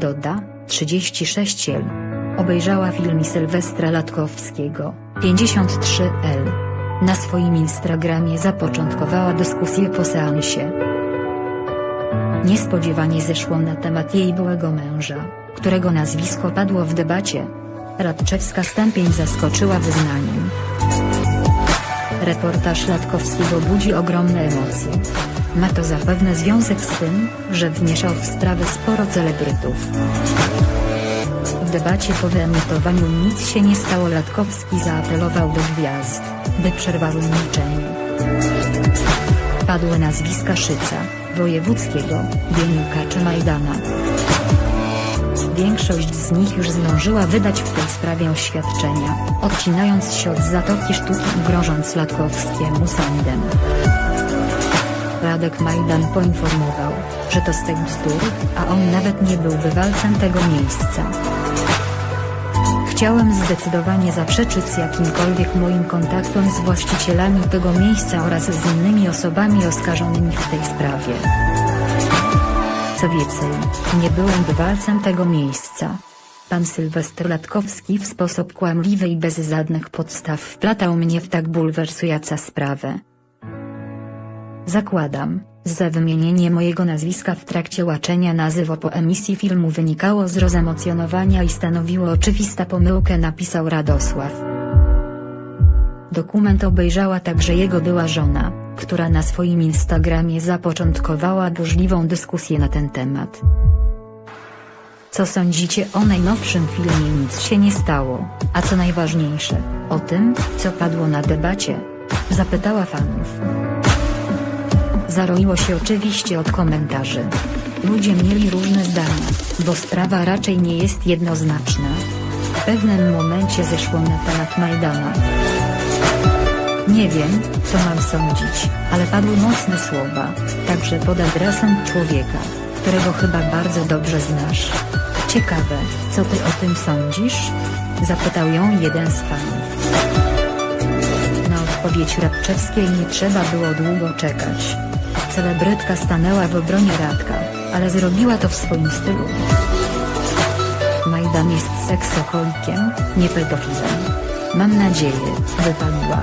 Doda, 36L. Obejrzała film Sylwestra Latkowskiego, 53L. Na swoim Instagramie zapoczątkowała dyskusję po seansie. Niespodziewanie zeszło na temat jej byłego męża, którego nazwisko padło w debacie. Radczewska stępień zaskoczyła wyznaniem. Reportaż Latkowskiego budzi ogromne emocje. Ma to zapewne związek z tym, że wmieszał w sprawę sporo celebrytów. W debacie po wyemitowaniu nic się nie stało Latkowski zaapelował do gwiazd, by przerwały milczenie. Padły nazwiska Szyca, Wojewódzkiego, Bieniuka czy Majdana. Większość z nich już zdążyła wydać w tej sprawie oświadczenia, odcinając się od zatoki sztuki i grożąc Latkowskiemu sądem. Radek Majdan poinformował, że to stek bzdur, a on nawet nie był bywalcem tego miejsca. Chciałem zdecydowanie zaprzeczyć jakimkolwiek moim kontaktom z właścicielami tego miejsca oraz z innymi osobami oskarżonymi w tej sprawie. Co więcej, nie byłem bywalcem tego miejsca. Pan Sylwester Latkowski w sposób kłamliwy i bez żadnych podstaw wplatał mnie w tak bulwersującą sprawę. Zakładam, że wymienienie mojego nazwiska w trakcie łaczenia nazywo po emisji filmu wynikało z rozemocjonowania i stanowiło oczywistą pomyłkę napisał Radosław. Dokument obejrzała także jego była żona, która na swoim Instagramie zapoczątkowała burzliwą dyskusję na ten temat. Co sądzicie o najnowszym filmie Nic się nie stało, a co najważniejsze, o tym, co padło na debacie? Zapytała fanów. Zaroiło się oczywiście od komentarzy. Ludzie mieli różne zdania, bo sprawa raczej nie jest jednoznaczna. W pewnym momencie zeszło na temat Majdana. Nie wiem, co mam sądzić, ale padły mocne słowa, także pod adresem człowieka, którego chyba bardzo dobrze znasz. Ciekawe, co ty o tym sądzisz? Zapytał ją jeden z fanów. Na odpowiedź Radczewskiej nie trzeba było długo czekać. Celebrytka stanęła w obronie Radka, ale zrobiła to w swoim stylu. Majdan jest seksoholikiem, nie pedofilem. Mam nadzieję, wypaliła.